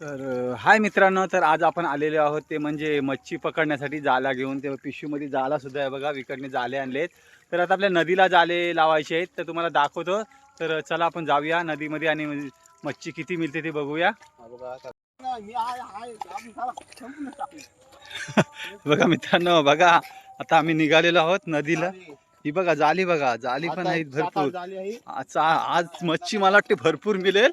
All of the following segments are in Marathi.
तर हाय मित्रांनो तर आज आपण आलेले आहोत ते म्हणजे मच्छी पकडण्यासाठी जाला घेऊन. ते पिशवीमध्ये जाला सुद्धा आहे बघा विकडने जाले आणलेत. तर आता आपल्या नदीला जाले लावायचे आहेत तर तुम्हाला दाखवतो. तर चला आपण जाऊया नदीमध्ये आणि मच्छी किती मिळते ते बघूया. बघा मित्रांनो बघा आता आम्ही निघालेलो आहोत नदीला. ही बघा जाली बघा जाली पण आहेत भरपूर. आज आज मच्छी मला वाटते भरपूर मिळेल.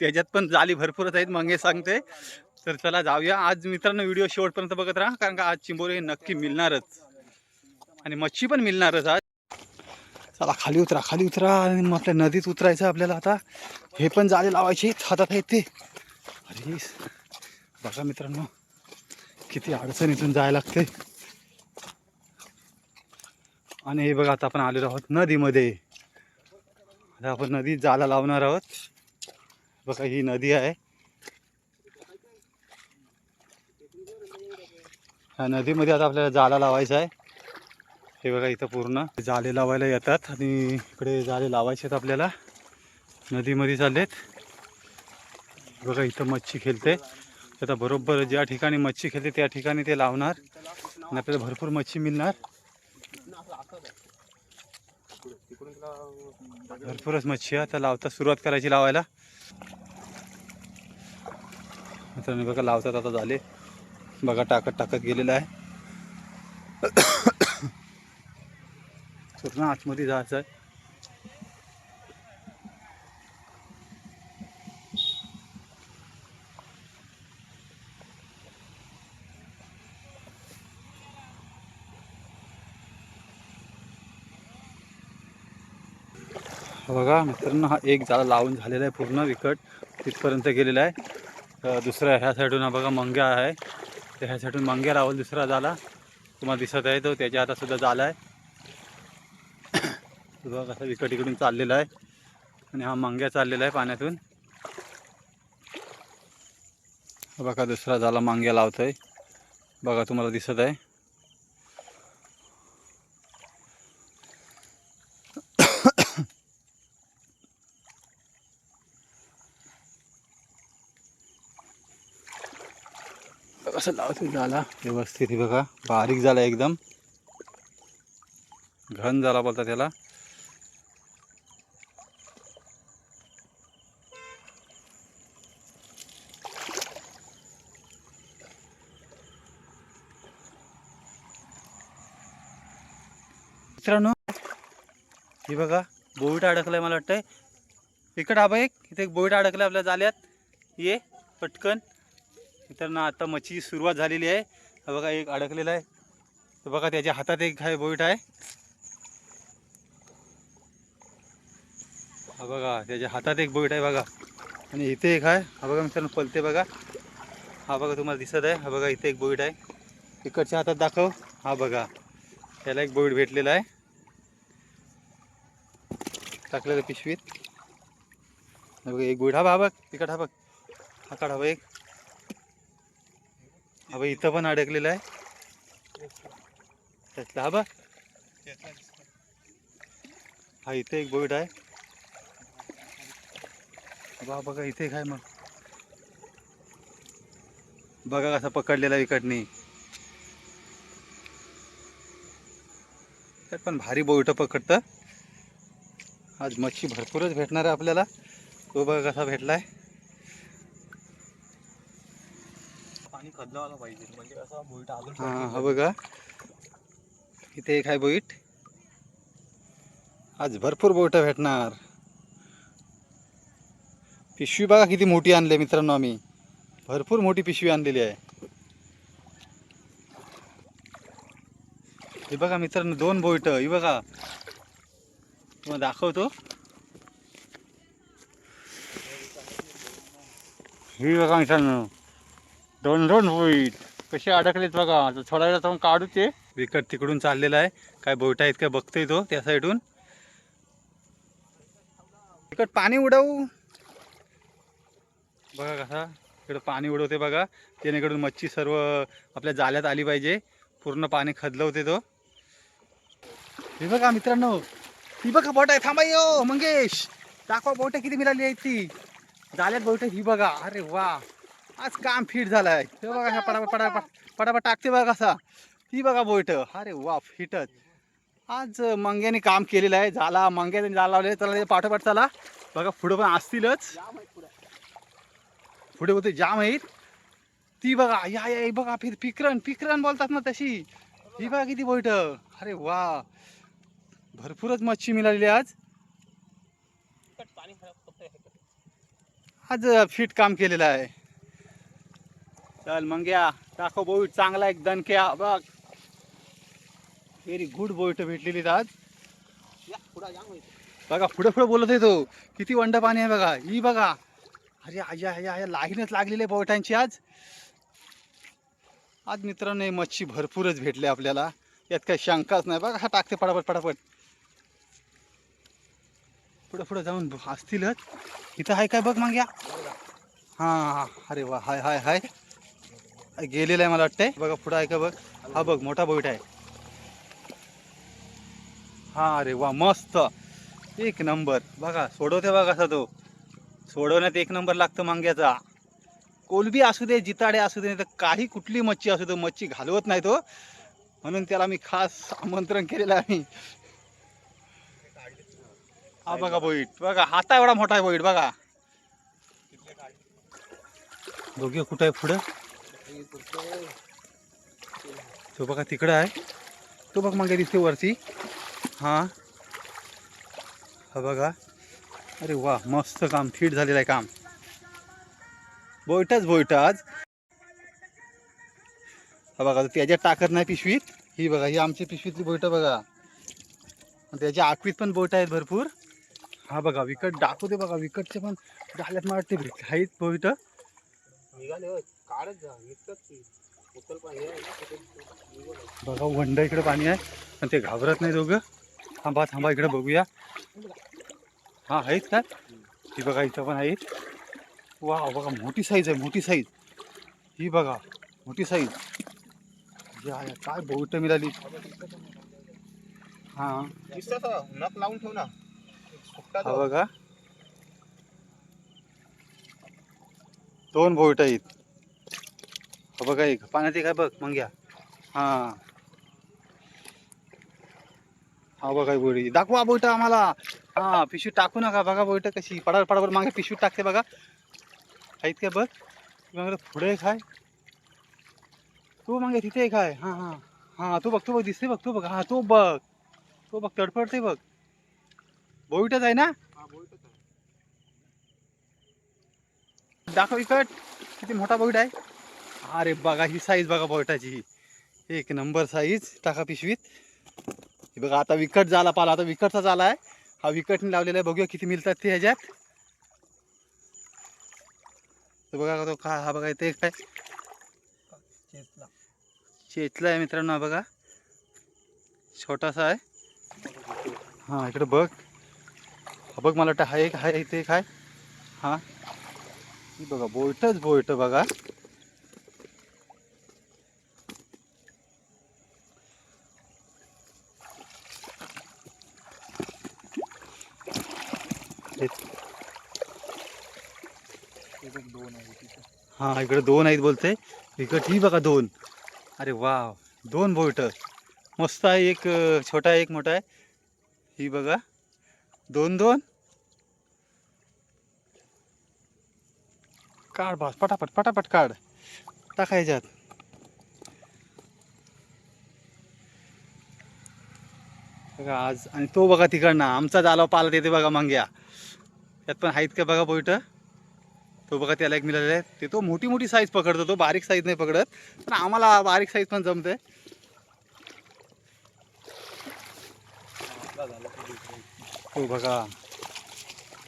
त्याच्यात पण जाली भरपूरच आहेत मंगे सांगते. तर चला जाऊया. आज मित्रांनो व्हिडिओ शेवटपर्यंत बघत राहा कारण का आज चिंबोरे हे नक्की मिळणारच. आणि मच्छी पण मिळणारच आज. चला खाली उतरा खाली उतरा. आणि मग आपल्या नदीत उतरायचं आपल्याला आता. हे पण जाले लावायचे. हातात आहेत ते. अरे बघा मित्रांनो किती अडचणीतून जायला लागते. आणि हे बघा आता आपण आलेलो आहोत नदीमध्ये. आता आपण नदीत जाला लावणार आहोत. बघा ही नदी आहे. ह्या नदीमध्ये आता आपल्याला जाला लावायचा आहे. हे बघा इथं पूर्ण जाले लावायला येतात आणि इकडे जाले लावायचे आहेत आपल्याला. नदीमध्ये चाललेत. बघा इथं मच्छी खेळते. आता बरोबर ज्या ठिकाणी मच्छी खेळते त्या ठिकाणी ते लावणार. आणि आपल्याला भरपूर मच्छी मिळणार. भरपूरच मच्छी आता लावता सुरुवात करायची लावायला. मित्रांनो बघा लावतात आता झाले. बघा टाकत टाकत गेलेलं आहे. पूर्ण आतमध्ये जायचं आहे. बघा मित्रांनो हा एक जाळा लावून झालेला आहे पूर्ण विकट तिथपर्यंत गेलेला आहे. तर दुसऱ्या ह्या साईडून हा बघा मंग्या आहे. तर ह्या साईडून मंग्या लावून दुसरा झाला. तुम्हाला दिसत आहे तो त्याच्या हातासुद्धा झाला आहे. तो बघा कसा विकट इकडून चाललेला आहे. आणि हा मंग्या चाललेला आहे पाण्यातून. बघा दुसरा झाला मांग्या लावतोय. बघा तुम्हाला दिसत आहे. कसा लावतो झाला व्यवस्थित हे बघा बारीक झाला एकदम. घन झाला बोलता त्याला. मित्रांनो हे बघा बोईट अडकलाय मला वाटतंय. इकडं हा एक इथे एक बोईट अडकलाय आपल्या जाल्यात. ये पटकन. मित्रांनो आता मच्छीची सुरुवात झालेली आहे. हा बघा एक अडकलेला आहे. तर बघा त्याच्या हातात एक आहे बोईट आहे. हा बघा त्याच्या हातात एक बोईट आहे बघा. आणि इथे एक आहे. हा बघा मित्रांनो पलते बघा. हा बघा तुम्हाला दिसत आहे. हा बघा इथे एक बोईट आहे. इकडच्या हातात दाखव. हा बघा त्याला एक बोईट भेटलेला आहे. टाकलेलं पिशवीत. हा बघा एक बोईट. हा बघ हा बघ हा बघ. हा काढा एक. हा इथं पण अडकलेलं आहे. त्यातला हा बा. हा इथे एक बोईट आहे. बा बघा इथे एक आहे मग. बघा कसा पकडलेला विकटनी त्यात पण भारी बोईट पकडतं. आज मच्छी भरपूरच भेटणार आहे आपल्याला. तो बघा कसा भेटलाय. पाहिजे. म्हणजे असा बोईट अजून हा हा बघा. इथे एक आहे बोईट. आज भरपूर बोईट भेटणार. पिशवी बघा किती मोठी आणली मित्रांनो आम्ही. भरपूर मोठी पिशवी आणलेली आहे. हे बघा मित्रांनो दोन बोईट. ही बघा. तुम्हाला दाखवतो. ही बघा मित्रांनो. दोन दोन होईल कसे अडकलेत बघा. आता थोडा वेळ जाऊन काढू ते. विकट तिकडून चाललेला आहे. काय बोट आहेत काय बघतोय तो त्या साईडून तिकट पाणी उडवू. बघा कसा. इकडं पाणी उडवते बघा. जेणेकडून मच्छी सर्व आपल्या जाल्यात आली पाहिजे. पूर्ण पाणी खदलवते तो. हे बघा मित्रांनो. ही बघा बोट आहे. थांबा यो मंगेश. दाखवा बोट किती मिळाली आहे ती. जाल्यात बोट ही बघा. अरे वा. आज काम फिट झालं आहे हे बघा हा पटापट पटापट पटापट टाकते बघा कसा. ती बघा बोयट अरे वा फिटच. आज मंग्याने काम केलेलं आहे. झाला मंग्याने जाल लावले. चला ते पाठोपाठ चला. बघा पुढं पण असतीलच. पुढे होते जाम आहेत ती बघा या या बघा फिर पिकरण पिकरण बोलतात ना तशी. ही बघा किती बोईट. अरे वा भरपूरच मच्छी मिळालेली आज. आज फिट काम केलेलं आहे. चल मग या. दाखव बोईट चांगला एक दणक्या. बघ. व्हेरी गुड बोईट भेटलेली आज. बघा पुढे पुढे बोलत आहे तो. किती वंड पाणी आहे बघा. ही बघा. अरे आया आया आया लाईनच लागलेली आहे बोटांची आज. आज मित्रांनो मच्छी भरपूरच भेटले आपल्याला. यात काही शंकाच नाही. बघा हा टाकते पटापट पटापट पुढे पुढे जाऊन असतीलच. इथं आहे काय बघ मग या. हां. अरे वा हाय हाय हाय. गेलेलं आहे मला वाटतंय. बघा पुढं आहे का बघ? हा बघ मोठा बोईट आहे. हा अरे वा मस्त. एक नंबर. बघा सोडवते बघा कसा तो. सोडवण्यात एक नंबर लागतो मांग्याचा. कोलबी असू दे जिताडे असू दे नाही तर काही कुठली मच्छी असू दे मच्छी घालवत नाही तो. म्हणून त्याला मी खास आमंत्रण केलेलं आहे. हा बघा बोईट. बघा हाता एवढा मोठा आहे बोईट बघा. बघूया कुठं आहे पुढं? तो बघा तिकडं आहे. तो बघ मागे दिसते वरती. हा. हा बघा. अरे वा मस्त काम फिट झालेलं आहे काम. बोईटच बोईट आज हा बघा त्याच्यात टाकत नाही पिशवीत. ही बघा ही आमची पिशवीतली बोईट बघा. त्याच्या आखवीत पण बोट आहेत भरपूर. हा बघा विकट दाखवते बघा विकटचे पण. झाल्यात मला वाटते आहेत बोईट निघाले होय. काढत जा निघतात ती उचल पण हे आहे ना. बघा वंड इकडे पाणी आहे. पण ते घाबरत नाही दोघं. थांबा थांबा इकडे बघूया. हा आहेत का? ही बघा इथं पण आहेत. वा बघा मोठी साईज आहे मोठी साईज ही बघा मोठी साईज या या काय बोट मिळाली. हा. दिसतं का? नख लावून ठेव ना. हा. बघा. दोन बोट आहेत. हा बघा एक. पाण्यात काय बघ मग घ्या. हा. हा बघा बोटी. दाखवा बोट आम्हाला. हा पिशवी टाकू नका. बघा बोट कशी. पडावर पडावर मागे पिशवी टाकते बघा. आहेत का बघ? मग पुढे एक आहे. तू मागे तिथे एक आहे. हा हा. हा तू बघतो बघ दिसते बघ तू बघ. हा तो बघ. तो बघ तडफडते बघ. बोईटच आहे ना हा, बोलतोच आहे. दाखव इकट. किती मोठा बोईट आहे. अरे बघा ही साईज बघा बोईटाची ही एक नंबर साईज टाका पिशवीत. हे बघा आता विकट झाला पाला. आता विकटचा झाला आहे. हा विकटने लावलेला आहे. बघूया किती मिळतात ते ह्याच्यात. तो बघा तो का हा बघा इथे काय चेसला. चेचला. आहे मित्रांनो हा बघा. छोटासा आहे. हां इकडे बघ. हा बघ मला वाटतं हा एक हा इथे एक आहे. हां. ही बघा बोईटच बोईट बघा. हे- दोन आहे तिथे. हा इकडे दोन आहेत बोलते इकडे ही बघा दोन. अरे वा दोन बोईट मस्त आहे एक छोटा आहे एक मोठा आहे. ही बघा दोन दोन. काढ बास पटापट पटापट काढ टाकायच्यात बघा आज आणि तो बघा तिकडनं. आमचा जालो पाला तिथे बघा मांग्या. त्यात पण आहेत का बघा बोईट तो बघा त्याला एक मिळालेला आहे. ते तो मोठी मोठी साईज पकडतो. तो बारीक साईज नाही पकडत. पण आम्हाला बारीक साईज पण जमते. तो हो बघा.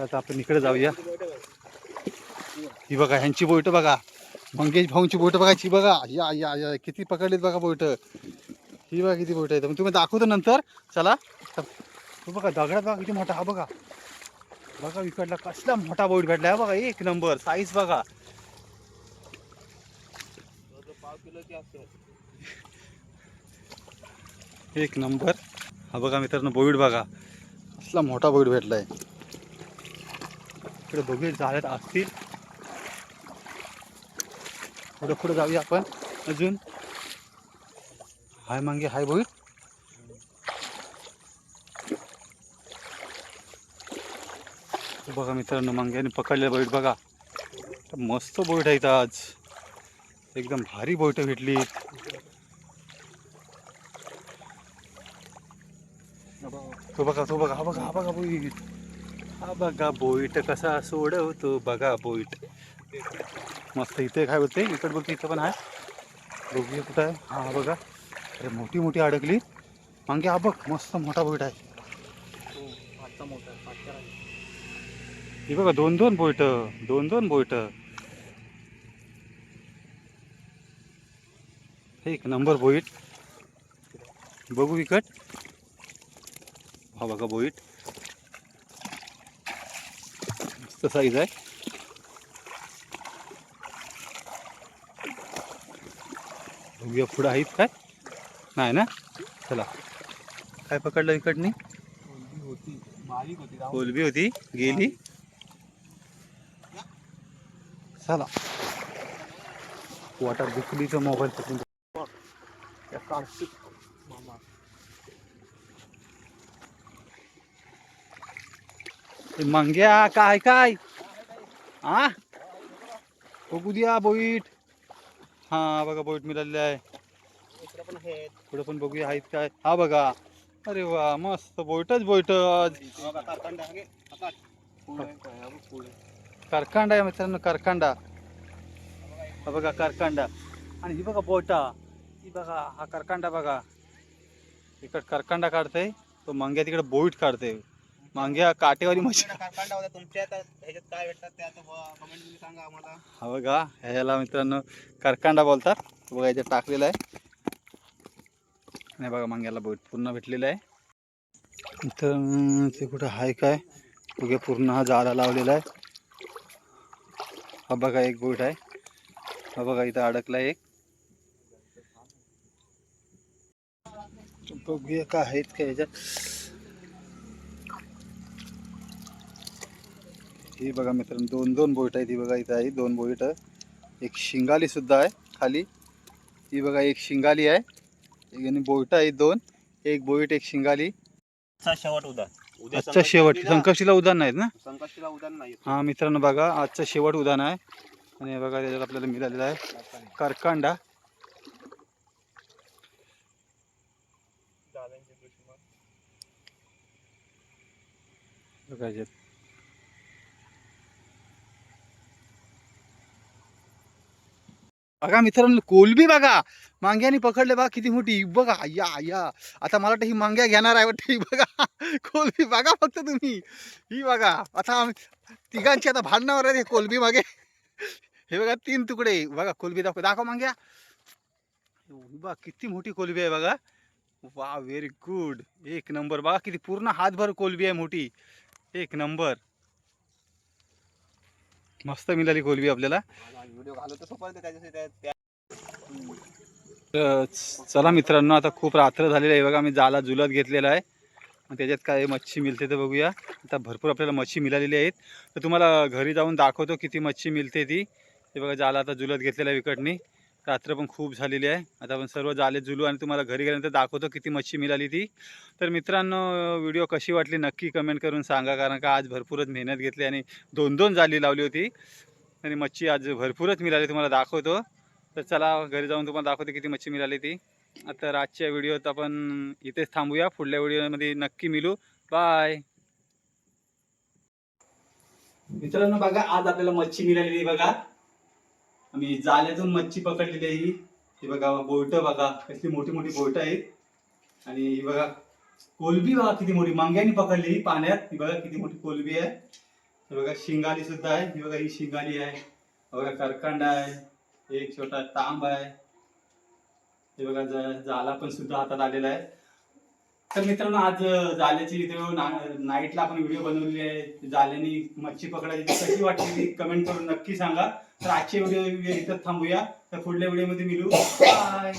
आता आपण इकडे जाऊया. ही बघा ह्यांची बोईट बघा. मंगेश भाऊंची बोईट बघायची बघा. या या या. किती पकडलीत बघा बोईट ही बघा किती बोईट आहेत. मग तुम्ही दाखवतो नंतर. चला. बघा दगडात बघा किती मोठा हा बघा. बघा विकडला कसला मोठा बोईट भेटला हा बघा एक नंबर. साईज बघा. एक नंबर. हा बघा मित्रांनो बोईड बघा. असला मोठा बोईड भेटलाय. इकडे बघूया झाल्यात असतील. पुढं पुढं जाऊया आपण. अजून हाय मांगे हाय बोईट बघा मित्रांनो मांग्याने पकडलेला बोईट बघा. मस्त बोईट आहेत आज. एकदम भारी बोईट भेटली. तो बघा तो बघा हा बघा हा बघा बोईट हा बघा बोईट कसा सोडवतो बघा बोईट मस्त इथे काय होते इकडे बघ इथं पण आहे. बघूया कुठं आहे. हा हा बघा. अरे मोठी मोठी अडकली. मागे हा बघ मस्त मोठा बोईट आहे. आहे. हे बघा दोन दोन बोईट दोन दोन बोईट. एक नंबर बोईट. बघू विकट हा बघा बोईट. मस्त साईज आहे. बघूया पुढं आहेत काय? नाही ना? चला. काय पकडलं विकटनी कोलबी होती गेली. चला. वॉटर बुकलीचा मोबाईल पकडून मंग्या काय काय? हा बघू द्या बोईट. हा बघा बोईट मिळालेले आहे. पुढे पण बघूया आहेत काय हा बघा. अरे वा मस्त बोईटच पुढे करकांडा आहे. मित्रांनो करकांडा हा बघा करकांडा आणि ही बघा बोटा. ही बघा हा करकांडा बघा. इकडे करकांडा काढते तो मंग्या तिकडे बोईट काढते मांग्या काटेवाली मच्छी होता? तुमच्या ह्याच्यात काय भेटतात ते आता कमेंटमध्ये सांगा आम्हाला. हा बघा ह्याला मित्रांनो करकांडा बोलतात. बघा याच्यात टाकलेला आहे. नाही बघा मांग्याला बोट पूर्ण भेटलेला आहे. तर अं, ते कुठं आहे काय? बघा पूर्ण हा जाळा लावलेला आहे. हा बघा एक बोट आहे. हा बघा इथं अडकला एक. बघूया काय आहेत का ह्याच्यात. ही बघा मित्रांनो दोन दोन बोट आहेत. ही बघा इथं आहे दोन बोट. एक शिंगाली सुद्धा आहे खाली. ही बघा एक शिंगाली आहे. एक आणि बोट आहेत दोन. एक बोईट एक शिंगाली. शेवट उदान आजचा शेवट. संकष्टीला- उदान नाहीत ना? संकष्टीला उदान नाही. हा मित्रांनो बघा आजचा शेवट उदान आहे. आणि हे बघा त्याच्यात आपल्याला मिळालेला आहे. करकांडा. बघा बघा मित्रांनो कोलबी बघा. मांग्याने पकडले बघा किती मोठी. बघा या या. आता मला वाटतं ही मांग्या घेणार आहे वाटतं. ही बघा कोलबी बघा फक्त तुम्ही. ही बघा. आता तिघांची आता भांडणावर आहे कोलबी मागे. हे बघा तीन तुकडे. बघा कोलबी दाखव दाखव मांग्या. बघा किती मोठी कोलबी आहे बघा. वा व्हेरी गुड एक नंबर बघा किती पूर्ण हातभर कोलबी आहे मोठी. एक नंबर. मस्त मिळाली कोलबी आपल्याला. त्याच्यासाठी तर चला मित्रांनो आता खूप रात्र झालेलं आहे. बघा मी जाला जुलत घेतलेला आहे. मग त्याच्यात काय मच्छी मिळते ते बघूया. आता भरपूर आपल्याला मच्छी मिळालेली आहेत. तर तुम्हाला घरी जाऊन दाखवतो किती मच्छी मिळते ती. ते बघा जाला आता जुलत घेतलेला आहे विकटनी रात्र पण खूप झालेली आहे. आता आपण सर्व जाले जुलू आणि तुम्हाला घरी गेल्यानंतर दाखवतो किती मच्छी मिळाली ती. तर मित्रांनो व्हिडिओ कशी वाटली नक्की कमेंट करून सांगा कारण का आज भरपूरच मेहनत घेतली आणि दोन दोन जाली लावली होती. आणि मच्छी आज भरपूरच मिळाली तुम्हाला दाखवतो. तर चला घरी जाऊन तुम्हाला दाखवतो किती मच्छी मिळाली ती. आता आजच्या व्हिडिओत आपण इथेच थांबूया. पुढल्या व्हिडिओमध्ये नक्की मिळू बाय मित्रांनो बघा आज आपल्याला मच्छी मिळालेली बघा. आम्ही जाल्यातून मच्छी पकडलेली आहे ही. हे बघा बोट बघा कसली मोठी मोठी बोट आहेत. आणि ही बघा कोलबी बघा किती मोठी मांग्याने पकडली ही पाण्यात. ही बघा किती मोठी कोलबी आहे. हे बघा शिंगाली सुद्धा आहे. ही बघा ही शिंगाली आहे. बघा करकंड आहे. एक छोटा तांब आहे. हे बघा जाला पण सुद्धा हातात आलेला आहे. तर मित्रांनो आज जाल्याची इथे नाईटला आपण व्हिडिओ बनवलेली आहे. जाल्यानी मच्छी पकडायची कशी वाटली कमेंट करून नक्की सांगा. तर आजचे व्हिडिओ इथं थांबूया. तर पुढल्या व्हिडिओमध्ये मिळू. बाय